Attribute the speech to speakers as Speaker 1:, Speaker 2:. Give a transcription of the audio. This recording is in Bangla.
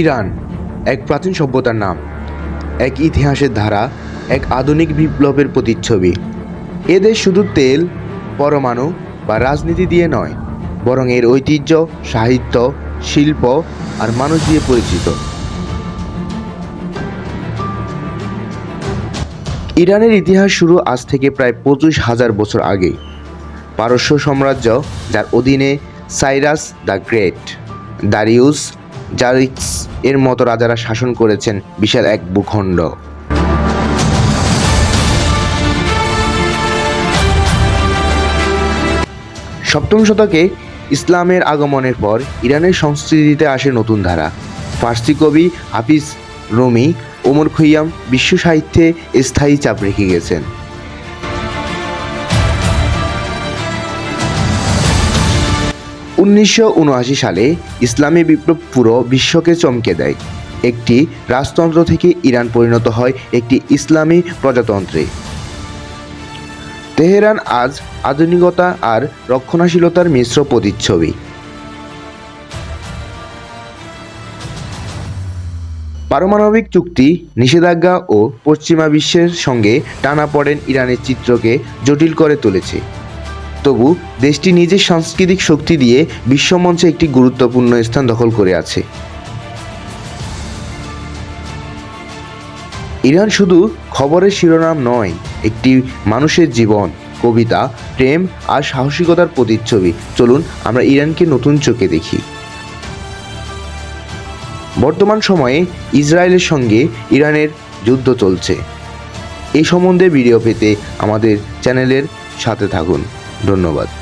Speaker 1: ইরান, এক প্রাচীন সভ্যতার নাম। এক ইতিহাসের ধারা, এক আধুনিক বিপ্লবের প্রতিচ্ছবি। এদের শুধু তেল, পরমাণু বা রাজনীতি দিয়ে নয়, বরং এর ঐতিহ্য, সাহিত্য, শিল্প আর মানুষ দিয়ে পরিচিত। ইরানের ইতিহাস শুরু আজ থেকে প্রায় পঁচিশ হাজার বছর আগে পারস্য সাম্রাজ্য, যার অধীনে Cyrus the great, Darius Xerxes এর মতো রাজারা শাসন করেছেন বিশাল এক ভূখণ্ড। সপ্তম শতকে ইসলামের আগমনের পর ইরানের সংস্কৃতিতে আসে নতুন ধারা। ফার্সি কবি হাফিজ রুমি, ওমর খৈয়াম বিশ্ব সাহিত্যে স্থায়ী চাপ রেখে গেছেন। উনিশশো উনআশি সালে ইসলামী বিপ্লব পুরো বিশ্বকে চমকে দেয়। একটি রাজতন্ত্র থেকে ইরান পরিণত হয় একটি ইসলামী প্রজাতন্ত্রে। তেহরান আজ আধুনিকতা আর রক্ষণশীলতার মিশ্র প্রতিচ্ছবি। পারমাণবিক চুক্তি, নিষেধাজ্ঞা ও পশ্চিমা বিশ্বের সঙ্গে টানা পড়েন ইরানের চিত্রকে জটিল করে তুলেছে। তবু দেশটি নিজের সাংস্কৃতিক শক্তি দিয়ে বিশ্বমঞ্চে একটি গুরুত্বপূর্ণ স্থান দখল করে আছে। ইরান শুধু খবরের শিরোনাম নয়, একটি মানুষের জীবন, কবিতা, প্রেম আর সাহসিকতার প্রতিচ্ছবি। চলুন আমরা ইরানকে নতুন চোখে দেখি। বর্তমান সময়ে ইসরায়েলের সঙ্গে ইরানের যুদ্ধ চলছে। এই সম্বন্ধে ভিডিও পেতে আমাদের চ্যানেলের সাথে থাকুন। ধন্যবাদ